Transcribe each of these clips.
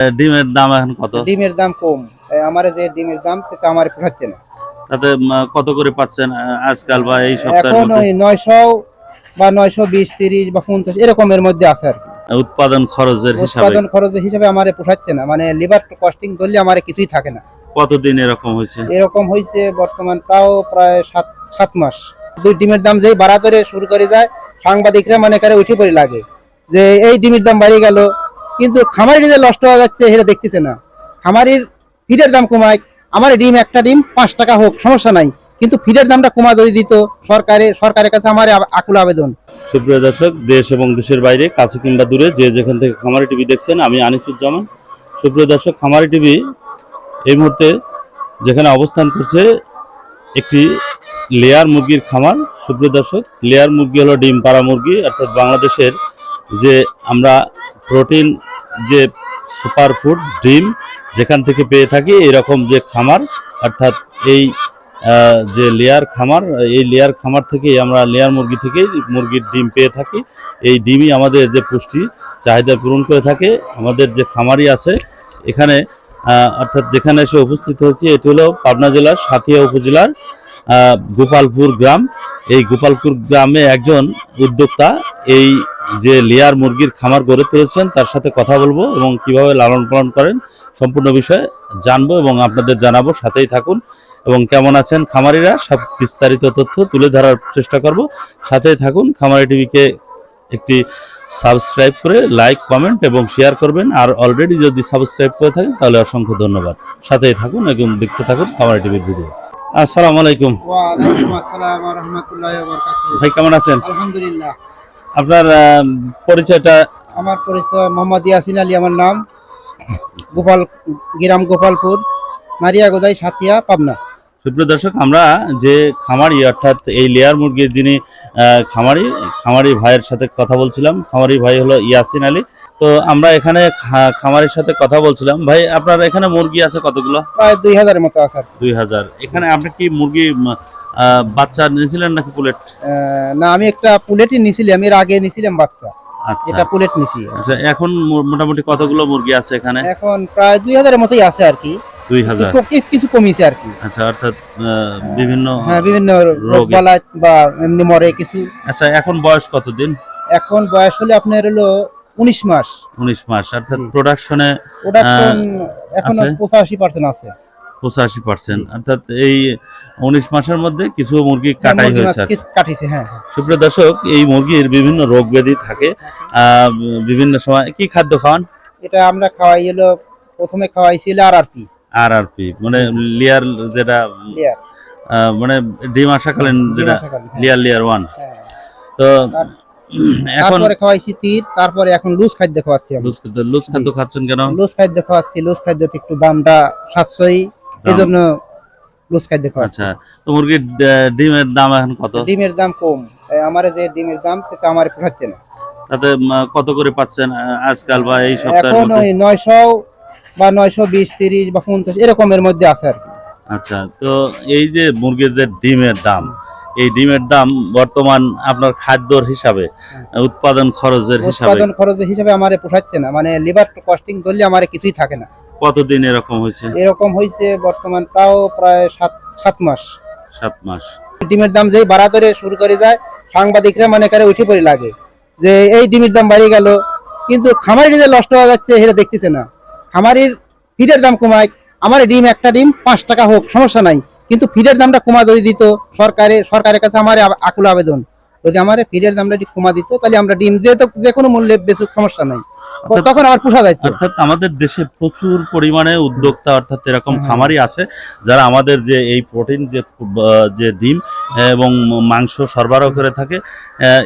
ডিমের দাম এখন কত? ডিমের দাম কম। আমার যে ডিমের দাম সেটা আমার পোষাচ্ছে না। তাতে কত করে পাচ্ছেন আজকাল বা এই সপ্তাহের এখন ওই নয়শো বা নয়শো বিশ তিরিশ বা পঞ্চাশ এরকমের মধ্যে আছে আর উৎপাদন খরচের হিসাবে? উৎপাদন খরচ হিসাবে আমার পোষাচ্ছে না। মানে লিভার কস্টিং ধরলে আমার কিছুই থাকে না। কতদিন এরকম হয়েছে? এরকম হয়েছে বর্তমান তাও প্রায় সাত সাত মাস। দুই ডিমের দাম যেই বাড়া ধরে শুরু করে যায় সাংবাদিকরা মনে করে উঠে পড়ে লাগে যে এই ডিমের দাম বাড়িয়ে গেল কিন্তু খামারি যে নষ্ট হয়ে যাচ্ছে, সেটা দেখতেছে না। খামারির ফিডের দাম কমায়। আমার ডিম, একটা ডিম, পাঁচ টাকা হোক, সমস্যা নাই। কিন্তু ফিডের দামটা কমা যদি দিত সরকারে, সরকারের কাছে আমার আকুল আবেদন। সুপ্রিয় দর্শক, দেশ এবং দেশের বাইরে, কাছে কিংবা দূরে, যে যেখান থেকে খামারি টিভি দেখছেন, আমি আনিসুজ্জামান। সুপ্রিয় দর্শক, খামারি টিভি এই মুহূর্তে যেখানে অবস্থান করছে, একটি লেয়ার মুরগির খামার। সুপ্রিয় দর্শক, লেয়ার মুরগি হলো ডিম পাড়া মুরগি, অর্থাৎ বাংলাদেশের যে আমরা প্রোটিন যে সুপার ফুড ডিম যেখান থেকে পেয়ে থাকি, এরকম যে খামার, অর্থাৎ এই যে লেয়ার খামার, এই লেয়ার খামার থেকেই আমরা লেয়ার মুরগি থেকেই মুরগির ডিম পেয়ে থাকি। এই ডিমই আমাদের যে পুষ্টি, চাহিদা পূরণ করে থাকে। আমাদের যে খামারি আছে, এখানে অর্থাৎ যেখানে এসে উপস্থিত হয়েছি, এটি হলো পাবনা জেলার সাথিয়া উপজেলার গোপালপুর গ্রাম। এই গোপালপুর গ্রামে একজন উদ্যোক্তা এই যে লেয়ার মুরগির খামার গড়ে তুলেছেন তার সাথে কথা বলব এবং কীভাবে লালন পালন করেন সম্পূর্ণ বিষয়ে জানব এবং আপনাদের জানাব। সাথেই থাকুন এবং কেমন আছেন খামারিরা সব বিস্তারিত তথ্য তুলে ধরার চেষ্টা করব। সাথেই থাকুন খামারি টিভিকে একটি সাবস্ক্রাইব করে লাইক কমেন্ট এবং শেয়ার করবেন। আর অলরেডি যদি সাবস্ক্রাইব করে থাকেন তাহলে অসংখ্য ধন্যবাদ। সাথেই থাকুন এবং দেখতে থাকুন খামারি টিভির ভিডিও। আসসালামু আলাইকুম। ওয়ালাইকুম আসসালাম রহমতুল্লাহ ভাই কেমন আছেন? আলহামদুলিল্লাহ। আপনার পরিচয়টা? আমার পরিচয় মোহাম্মদ ইয়াসিন আলী আমার নাম। গোপাল গ্রাম গোপালপুর মারিয়া গোদাই সাতিয়া পাবনা। সুপ্রিয় দর্শক আমরা যে খামারি অর্থাৎ এই লেয়ার মুরগির যিনি খামারি খামারি ভাইয়ের সাথে কথা বলছিলাম খামারি ভাই হলো ইয়াসিন আলী। তো আমরা এখানে খামারির সাথে কথা বলছিলাম। ভাই আপনার এখানে মুরগি আছে কতগুলো? প্রায় দুই হাজারের মতো আছে দুই হাজার। এখানে আপনি কি মুরগি বাচ্চা নিয়েছিলেন নাকি পুলেট? না আমি একটা পুলেটই নিছিলাম এর আগে নিছিলাম বাচ্চা। আচ্ছা। এটা পুলেট নিছি। আচ্ছা এখন মোটামুটি কতগুলো মুরগি আছে এখানে? এখন প্রায় দুই হাজারের মতোই আছে আর কি। দুই হাজার। কিছু- কমিয়েছে আর কি। আচ্ছা অর্থাৎ বিভিন্ন হ্যাঁ বিভিন্ন রোগ। বা এমনি মরে কিছু। আচ্ছা এখন বয়স কতদিন? এখন বয়স হলে আপনার হলো উনিশ মাস। উনিশ মাস অর্থাৎ প্রোডাকশনে প্রোডাকশন এখনও? পঁচাশি পার্সেন্ট আছে। পঁচাশি পার্সেন্ট অর্থাৎ এই উনিশ মাসের মধ্যে কিছু মুরগি হ্যাঁ, কাটাই হয়েছে। কাটিছে হ্যাঁ হ্যাঁ। সুপ্রিয় দর্শক এই মুরগির বিভিন্ন রোগ ব্যাধি থাকে বিভিন্ন সময় কি খাদ্য খাওয়ান? এটা আমরা খাওয়াই হলো প্রথমে খাওয়াইছিল R R P. R R P মানে লিয়ার যেটা মানে ডিম আসাকালীন যেটা লিয়ার লিয়ার ওয়ান। হ্যাঁ। তো এখন তারপরে খাওয়াইছি তীর তারপরে এখন লুজ খাদ্য খাওয়াচ্ছি লুজ খাদ্য লুজ খাদ্য খাচ্ছেন কেন? লুজ খাদ্য খাওয়াচ্ছি লুজ খাদ্যতে একটু দামটা সাশ্রয়ী। এই জন্য আচ্ছা তো মুরগির ডিমের দাম এখন কত? ডিমের দাম কম। আমার যে ডিমের দাম সেটা আমার পোষাচ্ছে না। তাতে কত করে পাচ্ছেন আজকাল বা এই সপ্তাহের এখন মধ্যে? ওই নয়শো বা নয়শো বিশ তিরিশ বা পঞ্চাশ এরকমের মধ্যে আছে আর কি। আচ্ছা তো এই যে মুরগির যে ডিমের দাম এই ডিমের দাম বর্তমান আপনার খাদ্যর হিসাবে উৎপাদন খরচের হিসাবে? উৎপাদন খরচের হিসাবে আমার পোষাচ্ছে না। মানে লিভার কস্টিং ধরলে আমার কিছুই থাকে না। কতদিন এরকম হয়েছে? এরকম হয়েছে বর্তমান তাও প্রায় সাত সাত মাস। সাত মাস। ডিমের দাম যেই বাড়া ধরে শুরু করে যায় সাংবাদিকরা মনে করে উঠে পড়ে লাগে যে এই ডিমের দাম বাড়িয়ে গেল। কিন্তু খামারি যে নষ্ট হয়ে যাচ্ছে সেটা দেখতেছে না। খামারির ফিডের দাম কমায়। আমার ডিম একটা ডিম পাঁচ টাকা হোক সমস্যা নাই। কিন্তু ফিডের দামটা কমা যদি দিত সরকারে সরকারের কাছে আমার আকুল আবেদন। যদি আমার ফিডের দামটা কমা দিত তাহলে আমরা ডিম যেহেতু যে কোনো মূল্যে বেশি সমস্যা নাই। তখন আমার পোষা যাচ্ছে অর্থাৎ আমাদের দেশে প্রচুর পরিমাণে উদ্যোক্তা অর্থাৎ এরকম হ্যাঁ। খামারি আছে যারা আমাদের যে এই প্রোটিন যে যে ডিম এবং মাংস সরবরাহ করে থাকে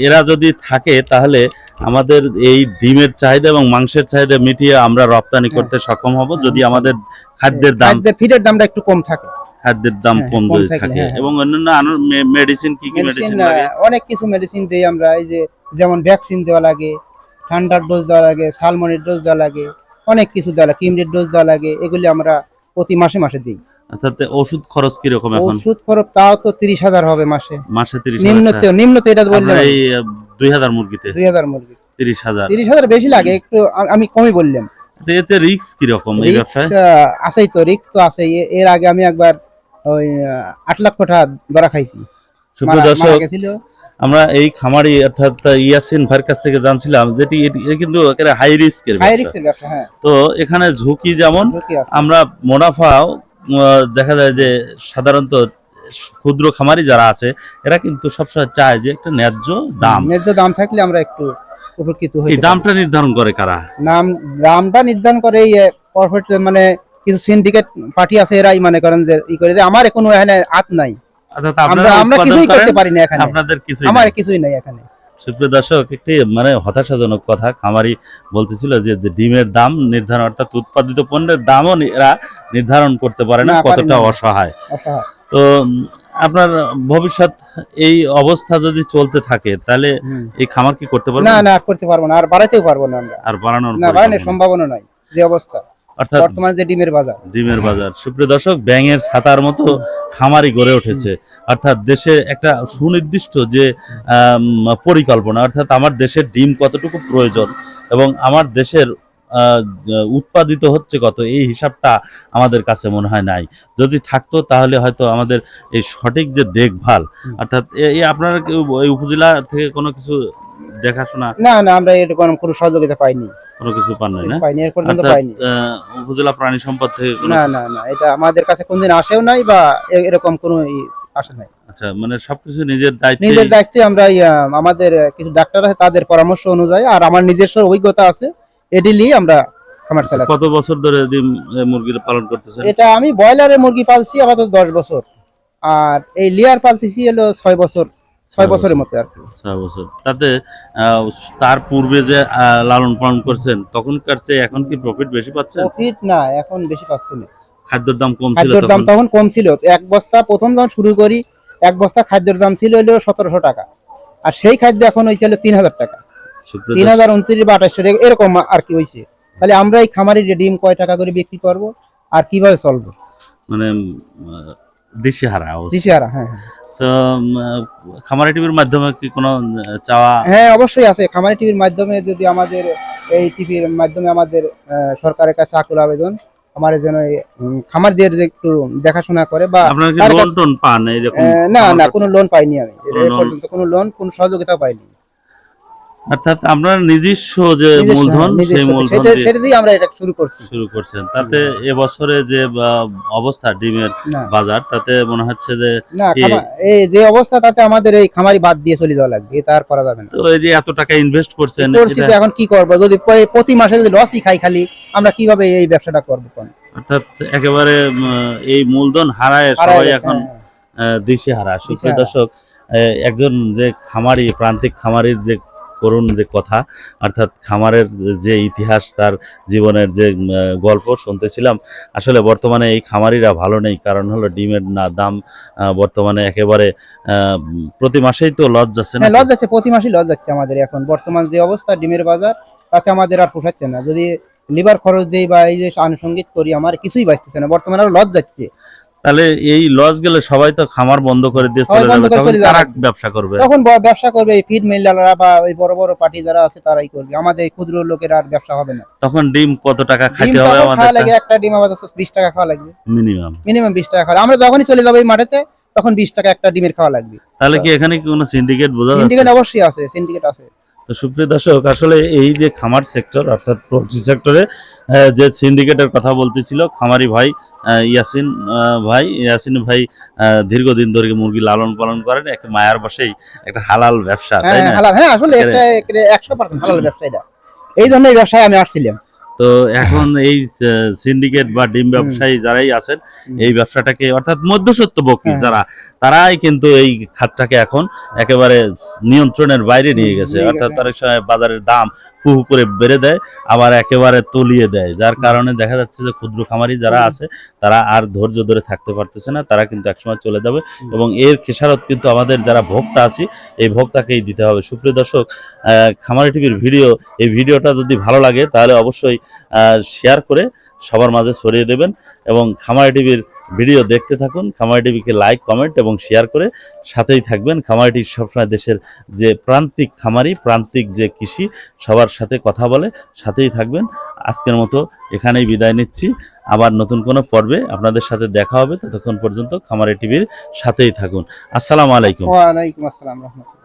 এরা যদি থাকে তাহলে আমাদের এই ডিমের চাহিদা এবং মাংসের চাহিদা মিটিয়ে আমরা রপ্তানি হ্যাঁ। করতে সক্ষম হব যদি আমাদের খাদ্যের দাম খাদ্যের ফিডের দামটা একটু কম থাকে খাদ্যের দাম হ্যাঁ, কম যদি থাকে হ্যাঁ। এবং অন্যান্য মেডিসিন কি কি মেডিসিন মেডিসিন লাগে অনেক কিছু মেডিসিন দেই আমরা এই যে যেমন ভ্যাকসিন দেওয়া লাগে ঠান্ডার ডোজ দেওয়া লাগে সালমনের ডোজ দেওয়া লাগে অনেক কিছু দেওয়া লাগে কিমরির ডোজ দেওয়া লাগে এগুলি আমরা প্রতি মাসে মাসে দিই। অর্থাৎ ওষুধ খরচ কীরকম এখন? ওষুধ খরচ তাও তো তিরিশ হাজার হবে মাসে। মাসে তিরিশ নিম্নতে নিম্নতে এটা বললে এই দুই হাজার মুরগিতে? দুই হাজার মুরগি। তিরিশ হাজার। তিরিশ হাজার বেশি লাগে একটু আমি কমই বললাম। এতে রিস্ক কীরকম এই ব্যবসায়? আছেই তো তো আছে এর আগে আমি একবার ওই আট লক্ষ টাকা ধরা খাইছি। দর্শক আমরা এই খামারি অর্থাৎ ইয়াসিন ভাইয়ের কাছ থেকে জানছিলাম যেটি কিন্তু একেবারে হাই রিস্কের হ্যাঁ। তো এখানে ঝুঁকি যেমন আমরা মুনাফাও দেখা যায় যে সাধারণত ক্ষুদ্র খামারি যারা আছে এরা কিন্তু সবসময় চায় যে একটা ন্যায্য দাম। ন্যায্য দাম থাকলে আমরা একটু উপকৃত হই। দামটা নির্ধারণ করে কারা? নাম দামটা নির্ধারণ করে এই কর্পোরেট মানে কিছু সিন্ডিকেট পার্টি আছে এরাই মনে করেন যে ই করে যে আমার কোনো এখানে হাত নাই। আমরা আপনারা আমরা উৎপাদন কিছুই করতে পারি না এখানে। আপনাদের কিছু আমার কিছুই নাই এখানে। সুপ্রিয় দর্শক একটি মানে হতাশাজনক কথা। খামারি বলতেছিল যে যে ডিমের দাম নির্ধারণ অর্থাৎ উৎপাদিত পণ্যের দামও এরা নির্ধারণ করতে পারে না না, কতটা অসহায়। অসহায়। তো আপনার ভবিষ্যৎ এই অবস্থা যদি চলতে থাকে তাহলে এই খামার কি করতে পারবেন না না করতে পারব না আর বাড়াতেও পারব না আমরা। আর বাড়ানোর না বাড়ানোর সম্ভাবনা নাই যে অবস্থা। অর্থাৎ বর্তমানে যে ডিমের বাজার। ডিমের বাজার। সুপ্রিয় দর্শক ব্যাঙের ছাতার মতো খামারি গড়ে উঠেছে। অর্থাৎ দেশে একটা সুনির্দিষ্ট যে পরিকল্পনা অর্থাৎ আমার দেশের ডিম কতটুকু প্রয়োজন এবং আমার দেশের উৎপাদিত হচ্ছে কত এই হিসাবটা আমাদের কাছে মনে হয় নাই। যদি থাকতো তাহলে হয়তো আমাদের এই সঠিক যে দেখভাল অর্থাৎ এই আপনার উপজেলা থেকে কোনো কিছু দেখাশোনা? না না আমরা এরকম কোনো সহযোগিতা পাইনি। কোনো কিছু পান না? পাইনি এর পর্যন্ত পাইনি। উপজেলা প্রাণী সম্পদ থেকে কোনো না না না এটা আমাদের কাছে কোনদিন আসেও নাই বা এরকম কোনো আসে নাই। আচ্ছা মানে সবকিছু নিজের দায়িত্বে নিজের দায়িত্বে আমরা আমাদের কিছু ডাক্তার আছে তাদের পরামর্শ অনুযায়ী আর আমার নিজস্ব অভিজ্ঞতা আছে এটি নিয়ে আমরা খামার চালাচ্ছি কত বছর ধরে মুরগির পালন করতেছেন? এটা আমি ব্রয়লারে মুরগি পালছি আপাতত দশ বছর আর এই লিয়ার পালতেছি হলো ছয় বছর। ছয় বছরের বছর। মতো আর কি। ছয় বছর। তাতে তার পূর্বে যে লালন পালন করছেন তখনকার চেয়ে এখন কি প্রফিট বেশি পাচ্ছেন? প্রফিট না এখন বেশি পাচ্ছি না। খাদ্যের দাম কম ছিল খাদ্যের দাম তখন? কম ছিল। এক বস্তা প্রথম যখন শুরু করি এক বস্তা খাদ্যের দাম ছিল হলো সতেরোশো টাকা। আর সেই খাদ্য এখন হয়েছে হলো তিন হাজার টাকা। তিন হাজার উনত্রিশ বা আঠাশশো টাকা এরকম আর কি হয়েছে তাহলে আমরা এই খামারি ডিম কয় টাকা করে বিক্রি করব আর কীভাবে চলবো? মানে দিশেহারা। দিশেহারা হ্যাঁ হ্যাঁ। তো খামারি টিভির মাধ্যমে কি কোনো চাওয়া হ্যাঁ অবশ্যই আছে। খামারি টিভির মাধ্যমে যদি আমাদের এই টিভির মাধ্যমে আমাদের সরকারের কাছে আকুল আবেদন আমার যেন খামারদের একটু দেখাশোনা করে বা আপনারা কি লোন টোন পান? না না কোনো লোন পাইনি আমি। কোনো লোন কোনো সহযোগিতা পাইনি। অর্থাৎ নিজস্ব যে মূলধন হ্যাঁ, সেই মূলধন সেটা দিয়ে আমরা এটা শুরু করছি। শুরু করছেন। তাতে এবছরে যে অবস্থা ডিমের বাজার তাতে মনে হচ্ছে যে এই যে অবস্থা তাতে আমাদের এই খামারি বাদ দিয়ে চলে যাওয়া লাগবে এটা আর করা যাবে না। তো এই যে এত টাকা ইনভেস্ট করছেন এখন কি করব? যদি প্রতি মাসে যদি লসই খাই খালি আমরা কীভাবে এই ব্যবসাটা করব অর্থাৎ একেবারে এই মূলধন হারায় সবাই এখন হ্যাঁ, দিশে হারা সুপ্রিয়। দর্শক একজন যে খামারি প্রান্তিক খামারির যে করুণ যে কথা। অর্থাৎ খামারের যে ইতিহাস তার জীবনের যে গল্প শুনতেছিলাম আসলে বর্তমানে এই খামারিরা ভালো নেই। কারণ হলো ডিমের না দাম বর্তমানে একেবারে প্রতি মাসেই তো লজ যাচ্ছে না লজ যাচ্ছে প্রতি মাসেই লজ যাচ্ছে আমাদের এখন। বর্তমান যে অবস্থা ডিমের বাজার তাতে আমাদের আর পোষাচ্ছে না। যদি লিভার খরচ দেই বা এই যে আনুষঙ্গিক করি আমার কিছুই বাঁচতেছে না। বর্তমানে আরও লজ যাচ্ছে। তাহলে এই লস গেলে সবাই তো খামার বন্ধ করে দিয়ে চলে যাবে। তখন চলে ব্যবসা করবে? তখন ব্যবসা করবে এই ফিড মিলাররা বা ওই বড় বড় পার্টি যারা আছে তারাই করবে। আমাদের ক্ষুদ্র লোকের আর ব্যবসা হবে না। তখন ডিম কত টাকা খাইতে হবে আমাদের লাগে একটা ডিম আমাদের বিশ টাকা খাওয়া লাগবে। মিনিমাম। মিনিমাম বিশ টাকা খাওয়া আমরা যখনই চলে যাব এই মাঠেতে তখন বিশ টাকা একটা ডিমের খাওয়া লাগবে। তাহলে কি এখানে কি কোনো সিন্ডিকেট বোঝা যাচ্ছে? সিন্ডিকেট অবশ্যই আছে সিন্ডিকেট আছে। তো সুপ্রিয় দর্শক আসলে এই যে খামার সেক্টর অর্থাৎ পোলট্রি সেক্টরে যে সিন্ডিকেটের কথা বলতেছিল খামারি ভাই ইয়াসিন ভাই ইয়াসিন ভাই দীর্ঘদিন ধরে মুরগি লালন পালন করেন এক মায়ার বসেই একটা হালাল ব্যবসা তাই হ্যাঁ না? হ্যাঁ আসলে এটা একটা একশো পার্সেন্ট হালাল ব্যবসা এটা। এই জন্য এই ব্যবসায় আমি আসছিলাম। তো এখন এই সিন্ডিকেট বা ডিম ব্যবসায়ী যারাই আছেন এই ব্যবসাটাকে অর্থাৎ মধ্যসত্ত্ব বকরি হ্যাঁ। যারা তারাই কিন্তু এই খাতটাকে এখন একেবারে নিয়ন্ত্রণের বাইরে নিয়ে গেছে। অর্থাৎ। অনেক সময় বাজারের দাম হু হু করে বেড়ে দেয় আবার একেবারে তলিয়ে দেয়। যার কারণে দেখা যাচ্ছে যে ক্ষুদ্র খামারি যারা আছে তারা আর ধৈর্য ধরে থাকতে পারতেছে না। তারা কিন্তু একসময় চলে যাবে এবং এর খেসারত কিন্তু আমাদের যারা ভোক্তা আছি এই ভোক্তাকেই দিতে হবে। সুপ্রিয় দর্শক খামারি টিভির ভিডিও এই ভিডিওটা যদি ভালো লাগে তাহলে অবশ্যই শেয়ার করে সবার মাঝে ছড়িয়ে দেবেন এবং খামারি টিভির ভিডিও দেখতে থাকুন। খামারি টিভিকে লাইক কমেন্ট এবং শেয়ার করে সাথেই থাকবেন। খামারি টিভি সবসময় দেশের যে প্রান্তিক খামারি, প্রান্তিক যে কৃষি, সবার সাথে কথা বলে সাথেই থাকবেন। আজকের মতো এখানেই বিদায় নিচ্ছি। আবার নতুন কোনো পর্বে আপনাদের সাথে দেখা হবে। ততক্ষণ পর্যন্ত খামারি টিভির সাথেই থাকুন। আসসালামু আলাইকুম। ওয়ালাইকুম আসসালাম রহমতুল্লাহ।